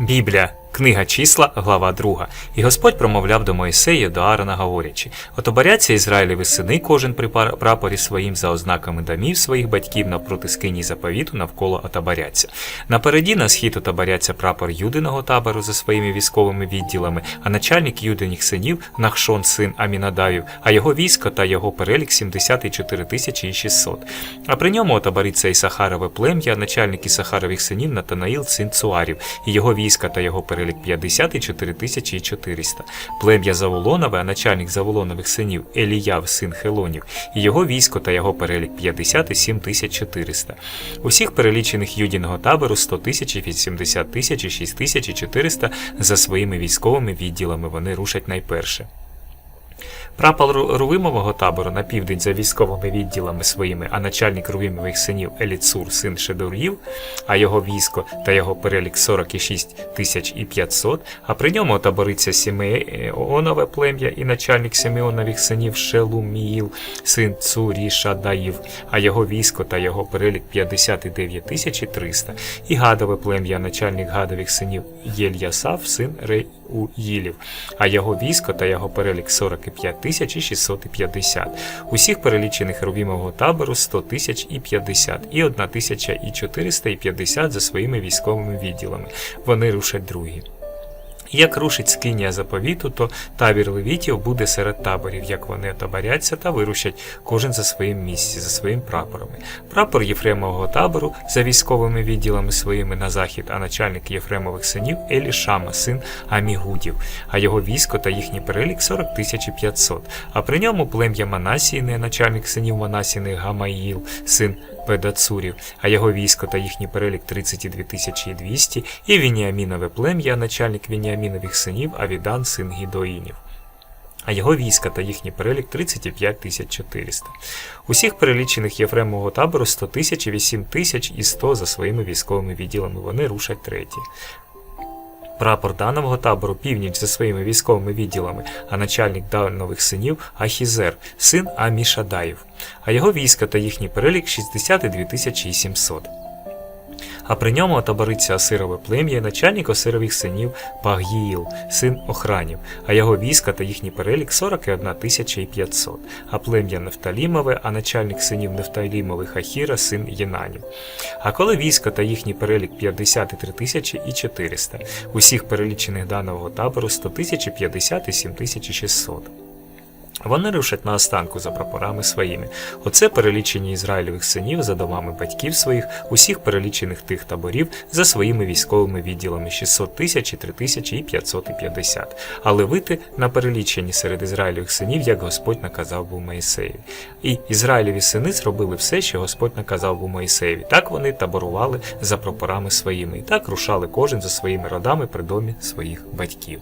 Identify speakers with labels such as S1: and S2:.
S1: Біблія, книга числа, глава 2. І Господь промовляв до Моїсея, до Аарона, говорячи: Отоборяться Ізраїлеві сини, кожен при прапорі своїм за ознаками домів своїх батьків навпроти скині заповіту навколо отоборяться. Напереді на схід отоборяться прапор Юдиного табору за своїми військовими відділами, а начальник Юдиних синів Нахшон син Амінадавів, а його військо та його перелік 74 тисячі і 600. А при ньому отобориться і Сахарове плем'я, начальник Ісахарових синів Натанаїл син Цуарів, і його війська та його перелік 54 тисячі і 400. Плем'я Заволонове, а начальник Заволонових синів Еліяв син Хелонів, і його військо та його перелік 57 тисяч 400. Усіх перелічених юдіного табору 100 тисяч, 80 тисяч, і 6 тисяч і 400 за своїми військовими відділами вони рушать найперше. Прапор Рувимового табору на південь за військовими відділами своїми, а начальник Рувимових синів Еліцур, син Шедур'їв, а його військо та його перелік 46 тисяч і 500, а при ньому табориться Сімеонове плем'я і начальник Симеонових синів Шелуміїл, син Цурішадаїв, а його військо та його перелік 59 тисяч і 300, і Гадове плем'я, начальник Гадових синів Єльясав, син Реуїлів, а його військо та його перелік 45 тисяч і 650. Усіх перелічених Рувімового табору 100 тисяч і 50, і 1 тисяча і 450 за своїми військовими відділами. Вони рушать другі. Як рушить скинія заповіту, то табір левітів буде серед таборів, як вони отоборяться та вирушать кожен за своїм місці, за своїм прапорами. Прапор Єфремового табору за військовими відділами своїми на захід, а начальник Єфремових синів Елішама, син Амігудів, а його військо та їхній перелік 40 тисяч і 500. А при ньому плем'я Манасіни, начальник синів Манасіни Гамаїл, син Педацурів, а його військо та їхній перелік 32 тисячі і 200, і Вініамінове плем'я, начальник Вініамінових синів Авідан, син Гідоїнів. А його війська та їхній перелік 35 тисяч 400. Усіх перелічених Єфремового табору 100 тисяч, 8 тисяч і 100 за своїми військовими відділами. Вони рушать треті. Прапор данового табору північ за своїми військовими відділами, а начальник данових синів Ахізер, син Амішадаїв, а його війська та їхній перелік 62 тисячі 700. А при ньому отобориться Осирове плем'я і начальник Осирових синів Паг'їїл, син Охранів, а його війська та їхній перелік 41 тисяча і 500, а плем'я Нефталімове, а начальник синів Нефталімових Ахіра, син Єнанів. А коли війська та їхній перелік 53 тисячі і 400, усіх перелічених данового табору 100 тисяч і 50 і 7 тисяч і 600. Вони рушать на останку за прапорами своїми. Оце перелічені Ізраїльових синів за домами батьків своїх, усіх перелічених тих таборів за своїми військовими відділами 600 тисяч, і 3 тисячі і 550. А левити на перелічені серед Ізраїльових синів, як Господь наказав був Моїсеєві. І Ізраїлеві сини зробили все, що Господь наказав був Моїсеєві. Так вони таборували за прапорами своїми, і так рушали кожен за своїми родами при домі своїх батьків.